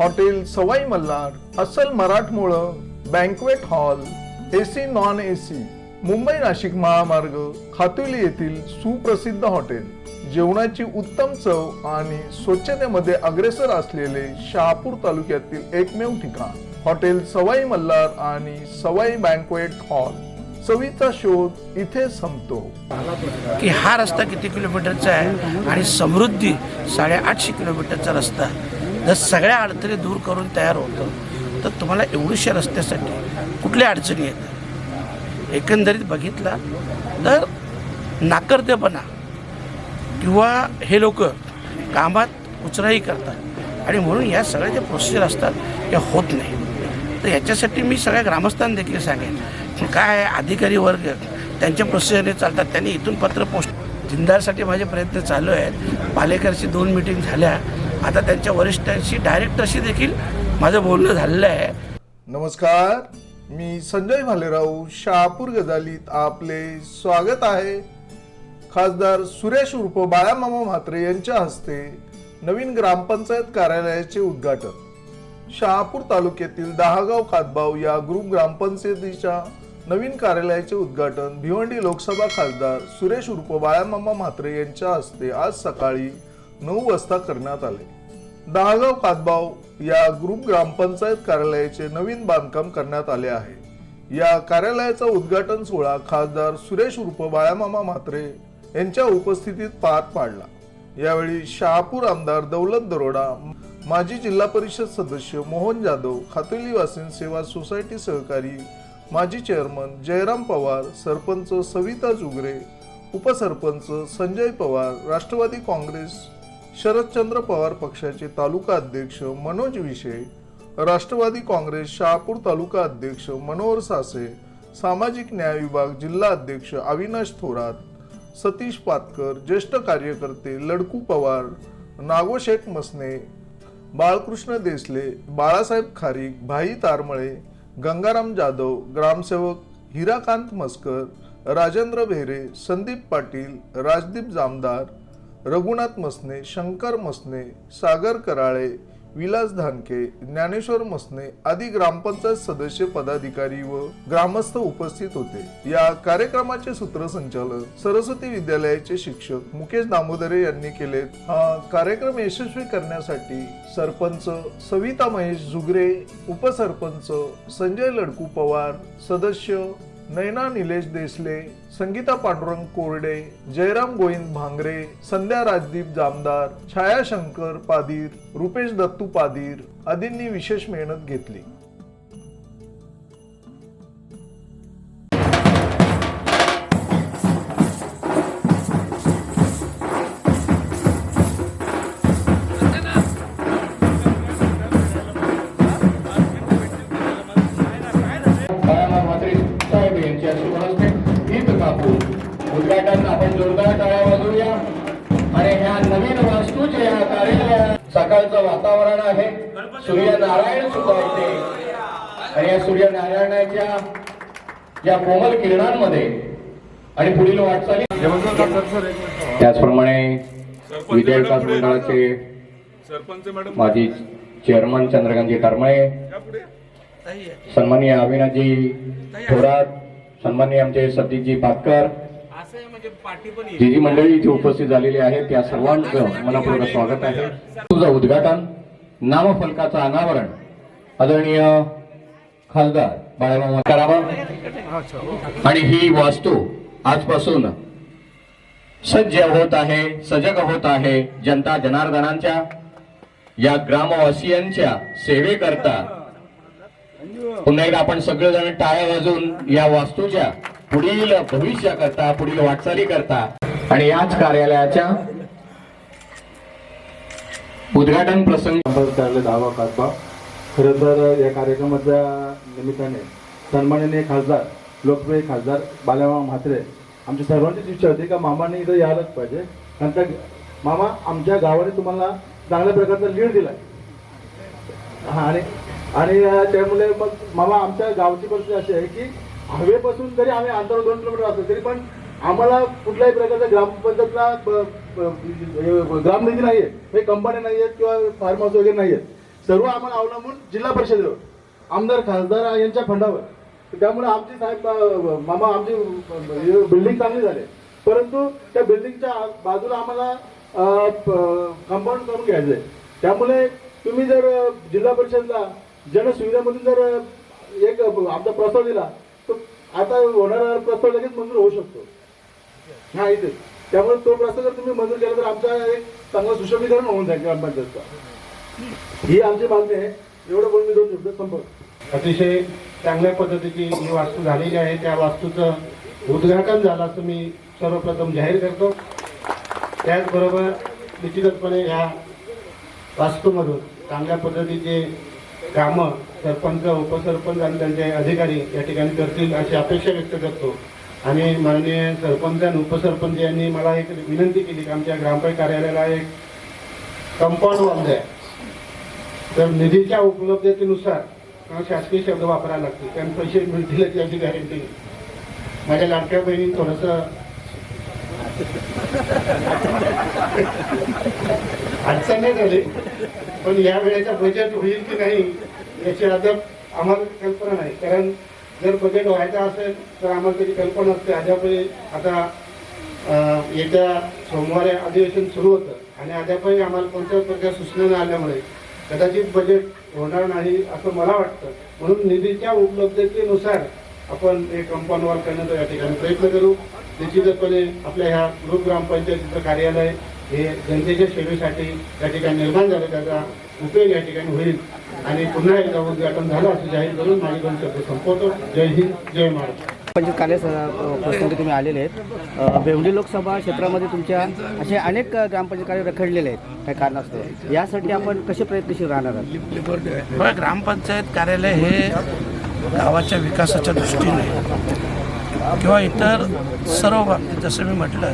Hotel Sawai Malhar अस्सल मराठमोळं banquet hall AC non AC Mumbai Nashik महामार्ग खातुली येथील सुप्रसिद्ध हॉटेल. जेवणाची उत्तम चव आणि स्वच्छतेमध्ये अग्रेसर असलेले शहापूर तालुक्यातील एकमेव ठिकाण. हॉटेल सवाई मल्हार आणि सवाई बँकवेट हॉल चवीचा शोध इथे संपतो. की हा रस्ता किती किलोमीटरचा आहे? आणि समृद्धी साडेआठशे किलोमीटरचा रस्ता जर सगळ्या अडचणी दूर करून तयार होतं तर तुम्हाला एवढीशा रस्त्यासाठी कुठल्या अडचणी येतात एकंदरीत बघितला तर नाकर्तेपणा किंवा हे लोक कामात उचराही करतात. आणि म्हणून या सगळ्या ज्या प्रोसिजर असतात त्या होत नाही. तर याच्यासाठी मी सगळ्या ग्रामस्थांना देखील सांगेन काय आहे, अधिकारी वर्ग त्यांच्या प्रोसिजरने चालतात. त्यांनी इथून पत्र पोस्ट जिंदारसाठी माझे प्रयत्न चालू आहेत. पालेकरची दोन मिटिंग झाल्या. आता त्यांच्या वरिष्ठांशी डायरेक्ट अशी देखील माझं बोलणं झालेलं आहे. नमस्कार मी संजय भालेराव शहापूर गजालीत आपले स्वागत आहे. खासदार सुरेश उर्फ बाळामामा म्हात्रे यांच्या हस्ते नवीन ग्रामपंचायत कार्यालयाचे उद्घाटन. शहापूर तालुक्यातील दहागाव खातबाव या ग्रुप ग्रामपंचायतीच्या नवीन कार्यालयाचे उद्घाटन भिवंडी लोकसभा खासदार सुरेश उर्फ बाळामामा म्हात्रे यांच्या हस्ते आज सकाळी नऊ वाजता करण्यात आले. दहागाव कातबाव या ग्रुप ग्रामपंचायत कार्यालयाचे नवीन बांधकाम करण्यात आले आहे. या कार्यालयाचा उद्घाटन सोहळा खासदार सुरेश उर्फ बाळामामा म्हात्रे यांच्या उपस्थितीत पार पाडला. यावेळी शहापूर आमदार दौलत दरोडा माजी जिल्हा परिषद सदस्य मोहन जाधव खातोली वासिन सेवा सोसायटी सहकारी माजी चेअरमन जयराम पवार सरपंच सविता जुगरे उपसरपंच संजय पवार राष्ट्रवादी काँग्रेस शरदचंद्र पवार पक्षाचे तालुका अध्यक्ष मनोज विषय राष्ट्रवादी काँग्रेस शहापूर तालुका अध्यक्ष मनोहर सासे सामाजिक न्याय विभाग जिल्हा अध्यक्ष अविनाश थोरात सतीश पातकर ज्येष्ठ कार्यकर्ते लडकू पवार नागोशेठ मसने बाळकृष्ण देसले बाळासाहेब खारीक भाई तारमळे गंगाराम जाधव ग्रामसेवक हिराकांत मस्कर राजेंद्र भेरे संदीप पाटील राजदीप जामदार रघुनाथ मसने शंकर मसने सागर कराळे विलास धानके ज्ञानेश्वर मसने आदी ग्रामपंचायत सदस्य पदाधिकारी व ग्रामस्थ उपस्थित होते. या कार्यक्रमाचे सूत्रसंचालन सरस्वती विद्यालयाचे शिक्षक मुकेश दामोदरे यांनी केले. हा कार्यक्रम यशस्वी करण्यासाठी सरपंच सविता महेश झुगरे उपसरपंच संजय लडकू पवार सदस्य नैना निलेश देसले संगीता पांडुरंग कोरडे जयराम गोविंद भांगरे संध्या राजदीप जामदार छाया शंकर पादीर रुपेश दत्तू पादीर आदींनी विशेष मेहनत घेतली. वातावरण आहे. सूर्यनारायण सुद्धा इथे. आणि या सूर्यनारायणाच्या या कोमल किरणांमध्ये आणि पुढील वाटचाली त्याचप्रमाणे विजय विकास मंडळाचे सरपंच मॅडम माजी चेअरमन चंद्रकांतजी टरमळे. सन्माननीय अविनाथजी थोरात सन्माननीय आमचे सतीशजी पाटकर जी जी मंडळी इथे उपस्थित झालेली आहे त्या सर्वांचं मनापूर्वक स्वागत आहे. तुझं उद्घाटन नामफलकाचं अनावरण आदरणीय खासदार बाळामामा करावं. आणि ही वास्तू आजपासून सज्ज होत आहे सजग होत आहे जनता जनार्दनांच्या या ग्रामवासियांच्या सेवेकरता. पुन्हा एकदा आपण सगळेजण टाळ्या वाजून या वास्तूच्या पुढील भविष्याकरता पुढील वाटचाली करता आणि याच कार्यालयाच्या उद्घाटन प्रसंगी कार्यालय दहावा कासबा खरं तर या कार्यक्रमाच्या निमित्ताने सन्माननीय खासदार लोकप्रिय खासदार बालामामा म्हात्रे आमच्या सर्वांचीच इच्छा होती का मामाने इथं यायलाच पाहिजे. कारण का मामा आमच्या गावाने तुम्हाला चांगल्या प्रकारचा लीड दिला हा आणि आणि त्यामुळे मग मामा आमच्या गावची परिस्थिती अशी आहे की हवेपासून जरी आम्ही अंतर दोन किलोमीटर असतो तरी पण आम्हाला कुठल्याही प्रकारचा ग्रामपंचायतला ग्रामनिधी नाही हे ग्रामनिधी नाहीये हे कंपन्या नाहीयेत किंवा फार्म हाऊस वगैरे आहेत सर्व आम्हाला अवलंबून जिल्हा परिषदेवर आमदार खासदार यांच्या फंडावर. त्यामुळे आमची साहेब मामा आमची बिल्डिंग चांगली झाली. परंतु त्या बिल्डिंगच्या बाजूला आम्हाला कंपाऊंड करून घ्यायचंय. त्यामुळे तुम्ही जर जिल्हा परिषदला जनसुविधामधून जर एक आमचा प्रस्ताव दिला आता होणारा प्रस्ताव लगेच मंजूर होऊ शकतो. हा इथे. त्यामुळे तो प्रस्ताव जर तुम्ही मंजूर केला तर आमचा एक चांगलं सुशोभीकरण होऊन जाईल ग्रामपंचायतचा ही आमची मागणी आहे. एवढं बोलून मी दोन शब्द संपर्क अतिशय चांगल्या पद्धतीची ही वास्तू झालेली आहे त्या वास्तूचं उद्घाटन झालं असं मी सर्वप्रथम जाहीर करतो. त्याचबरोबर निश्चितपणे या वास्तूमधून चांगल्या पद्धतीचे कामं सरपंच उपसरपंच आणि त्यांचे अधिकारी या ठिकाणी करतील अशी अपेक्षा व्यक्त करतो. आणि माननीय सरपंच आणि उपसरपंच यांनी मला एक विनंती केली की आमच्या ग्रामपंचायत कार्यालयाला एक कंपाऊंड वॉल आहे तर निधीच्या उपलब्धतेनुसार मला शासकीय शब्द वापरायला लागतील. कारण पैसे मिळतील याची गॅरंटी माझ्या लाडक्या बहिणी थोडस अडचण नाही झाली. पण या वेळेचा बजेट होईल की नाही याची अद्याप आम्हाला कल्पना नाही. कारण जर बजेट व्हायचं असेल तर आम्हाला त्याची कल्पना असते अद्यापही आता येत्या सोमवारी अधिवेशन सुरू होतं आणि अद्यापही आम्हाला कोणत्याच प्रकार सूचना न आल्यामुळे कदाचित बजेट होणार नाही असं मला वाटतं. म्हणून निधीच्या उपलब्धतेनुसार आपण एक कंपाऊंड वॉल करण्याचा या ठिकाणी प्रयत्न करू. निश्चितपणे आपल्या ह्या ग्रुप ग्रामपंचायतीचं कार्यालय हे जनतेच्या सेवेसाठी या ठिकाणी निर्माण झालं त्याचा उपयोग या ठिकाणी होईल. आणि पुन्हा एकदा उद्घाटन झालं असं जाहीर करून माझे दोन शब्द संपवतो. जय हिंद जय महाराष्ट्र. पंचायत कार्य स- प्रसंगी तुम्ही आलेले आहेत. अ, भेवंडी लोकसभा क्षेत्रामध्ये तुमच्या असे अनेक ग्रामपंचायत कार्य रखडलेले आहेत. काही कारणास्तव. यासाठी आपण कसे प्रयत्नशील राहणार आहात? ग्रामपंचायत कार्यालय हे गावाच्या विकासाच्या दृष्टीने किंवा इतर सर्व बाबतीत जसं मी म्हटलं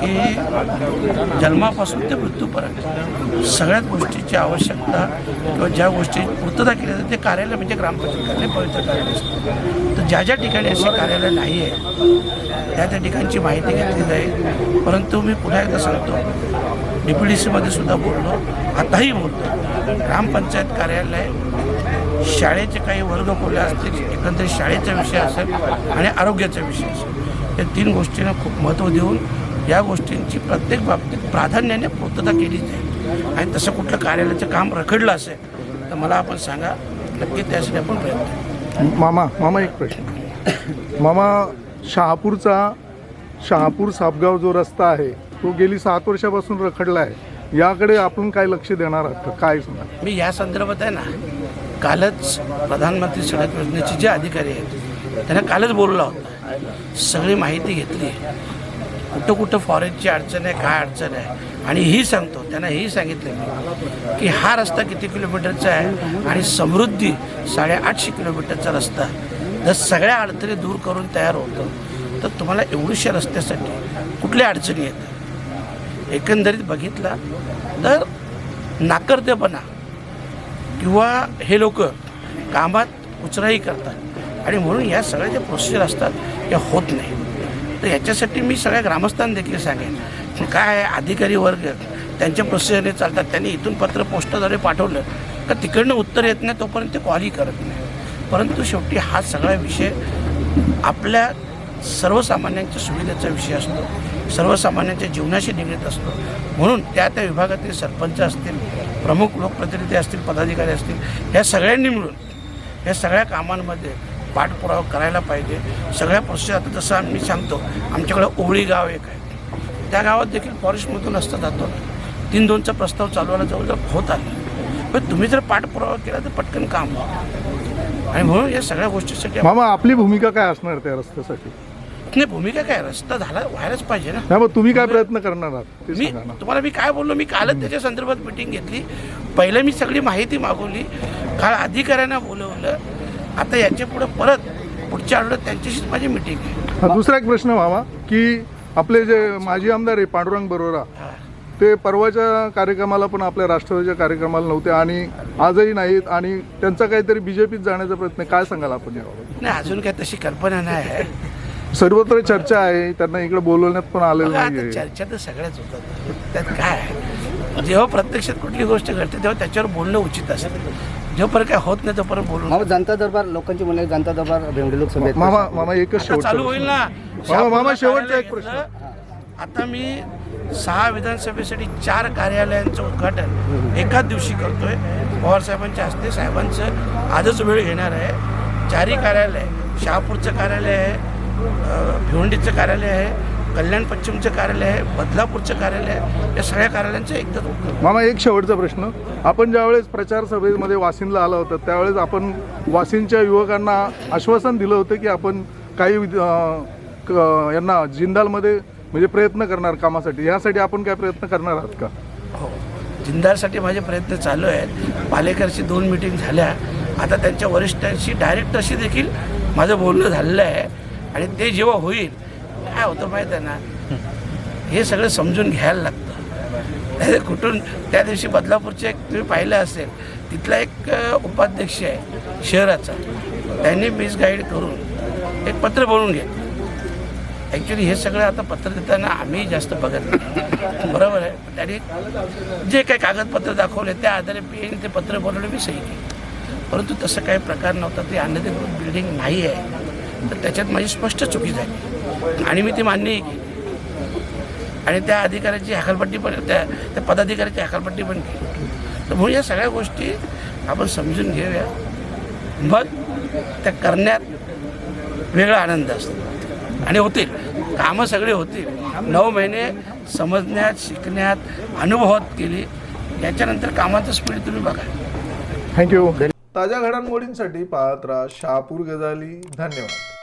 की जन्मापासून ते मृत्यूपर्यंत सगळ्याच गोष्टीची आवश्यकता किंवा ज्या गोष्टी पूर्तता केली जाते ते कार्यालय म्हणजे ग्रामपंचायत कार्यालय पवित्र कार्यालय असतं. तर ज्या ज्या ठिकाणी असे कार्यालय नाही आहे त्या त्या ठिकाणची माहिती घेतली जाईल. परंतु मी पुन्हा एकदा सांगतो डी पी डी सीमध्ये सुद्धा बोललो आताही बोलतो ग्रामपंचायत कार्यालय शाळेचे काही वर्ग खोल्या असतील एकंदरीत शाळेचा विषय असेल आणि आरोग्याचा विषय असेल या तीन गोष्टींना खूप महत्त्व देऊन या गोष्टींची प्रत्येक बाबतीत प्राधान्याने पूर्तता केली जाईल आणि तसं कुठलं कार्यालयाचं काम रखडलं असेल तर मला आपण सांगा नक्की त्यासाठी आपण प्रयत्न. मामा मामा एक प्रश्न मामा शहापूरचा शहापूर सापगाव जो रस्ता आहे तो गेली सात वर्षापासून रखडला आहे याकडे आपण काय लक्ष देणार आहात? काय सांगा मी या संदर्भात आहे ना कालच प्रधानमंत्री सडक योजनेचे जे अधिकारी आहेत त्यांना कालच बोलला होता. सगळी माहिती घेतली. कुठं कुठं फॉरेस्टची अडचण आहे काय अडचण आहे? आणि ही सांगतो त्यांना हेही सांगितलं मी की हा रस्ता किती किलोमीटरचा आहे आणि समृद्धी साडेआठशे किलोमीटरचा रस्ता जर सगळ्या अडचणी दूर करून तयार होतं तर तुम्हाला एवढीशा रस्त्यासाठी कुठल्या अडचणी येतात? एकंदरीत बघितला तर नाकर्तेपणा किंवा हे लोक कामात उचराही करतात. आणि म्हणून या सगळ्या ज्या प्रोसिजर असतात या होत नाही तर याच्यासाठी मी सगळ्या ग्रामस्थांना देखील सांगेन काय अधिकारी वर्ग त्यांच्या प्रोसिजरने चालतात. त्यांनी इथून पत्र पोस्टाद्वारे पाठवलं का तिकडनं उत्तर येत नाही तोपर्यंत ते कॉलही करत नाही. परंतु शेवटी हा सगळा विषय आपल्या सर्वसामान्यांच्या सुविधेचा विषय असतो. सर्वसामान्यांच्या जीवनाशी निगडीत असतो. म्हणून त्या त्या विभागातील सरपंच असतील प्रमुख लोकप्रतिनिधी असतील पदाधिकारी असतील ह्या सगळ्यांनी मिळून ह्या सगळ्या कामांमध्ये पाठपुरावा करायला पाहिजे. सगळ्या प्रोसेस आता जसं आम्ही सांगतो आमच्याकडं ओवळी गाव एक आहे. त्या गावात देखील फॉरेस्टमधून रस्ता जातो. तीन दोनचा प्रस्ताव चालवायला जवळजवळ होत आला. पण तुम्ही जर पाठपुरावा केला तर पटकन काम आणि म्हणून या सगळ्या गोष्टीसाठी मामा आपली भूमिका काय असणार त्या रस्त्यासाठी? नाही भूमिका काय रस्ता झाला व्हायलाच पाहिजे ना. नाही मग तुम्ही काय प्रयत्न करणार आहात? ते मी सांगा ना. तुम्हाला मी काय बोललो? मी कालच त्याच्या संदर्भात मिटिंग घेतली. पहिलं मी सगळी माहिती मागवली. काल अधिकाऱ्यांना बोलवलं. आता याच्यापुढे परत पुढच्या आठवड्यात त्यांच्याशीच माझी मिटिंग आहे. हा दुसरा एक प्रश्न मामा की आपले जे माजी आमदार आहे पांडुरंग बरोरा. ते परवाच्या कार्यक्रमाला पण आपल्या राष्ट्रवादीच्या कार्यक्रमाला नव्हते आणि आजही नाहीत आणि त्यांचा काहीतरी बीजेपीत जाण्याचा प्रयत्न आहे. काय सांगाल आपण याबाबत? नाही अजून काय तशी कल्पना नाही आहे. सर्वत्र चर्चा आहे त्यांना इकडे बोलवण्यात पण आलेलं बघा, आता चर्चा तर सगळ्याच होतात. त्यात काय? आहे जेव्हा प्रत्यक्षात कुठली गोष्ट घडते तेव्हा त्याच्यावर बोलणं उचित असतं. जोपर्यंत काय होत नाही तोपर्यंत बोलून मामा जनता दरबार लोकांची म्हणणे जनता दरबार भेवंडी लोकसभेत मामा मामा एकच आता चालू होईल ना? मामा, मामा, शेवटचा एक घेतलं. आता मी सहा विधानसभेसाठी चार कार्यालयांचं उद्घाटन एकाच दिवशी करतोय. पवार साहेबांच्या हस्ते साहेबांचं आजच वेळ घेणार आहे. चारही कार्यालय शहापूरचं कार्यालय आहे भिवंडीचं कार्यालय आहे कल्याण पश्चिमचं कार्यालय आहे बदलापूरचं कार्यालय आहे या सगळ्या कार्यालयांचं एकदाच उद्घाटन मामा एक शेवटचा प्रश्न. आपण ज्यावेळेस प्रचार सभेमध्ये वाशिंदला आला होता त्यावेळेस आपण वाशिंदच्या युवकांना आश्वासन दिलं होतं की आपण काही यांना जिंदालमध्ये म्हणजे प्रयत्न करणार कामासाठी. यासाठी आपण काय प्रयत्न करणार आहात का? हो. जिंदालसाठी माझे प्रयत्न चालू आहेत. पालेकरची दोन मिटिंग झाल्या. आता त्यांच्या वरिष्ठांशी डायरेक्ट अशी देखील माझं बोलणं झालेलं आहे. आणि ते जेव्हा होईल काय होतं माहीत आहे ना? हे सगळं समजून घ्यायला लागतं. कुठून त्या दिवशी बदलापूरचे एक तुम्ही पाहिलं असेल तिथला एक उपाध्यक्ष आहे शहराचा. त्यांनी मिसगाईड करून एक पत्र बनवून घेतलं. ॲक्च्युली हे सगळं आता पत्र देताना आम्ही जास्त बघत नाही. बरोबर आहे? त्यांनी जे काही कागदपत्र दाखवले त्या आधारे मी ते पत्र बनवलं मी सही केली. परंतु तसं काही प्रकार नव्हता. ते अनधिकृत बिल्डिंग नाही आहे. तर त्याच्यात माझी स्पष्ट चुकी झाली. आणि मी ती मान्यही केली आणि त्या अधिकाऱ्याची हकालपट्टी पण त्या त्या पदाधिकाऱ्याची हकालपट्टी पण केली. तर म्हणून या सगळ्या गोष्टी आपण समजून घेऊया. मग त्या करण्यात वेगळा आनंद असतो. आणि होतील. कामं सगळे होतील. नऊ महिने समजण्यात शिकण्यात अनुभवात केली. याच्यानंतर कामाचं स्पीड तुम्ही बघा. थँक्यू. ताज्या घडामोडींसाठी पाहत राहा शहापूर गजाली. धन्यवाद.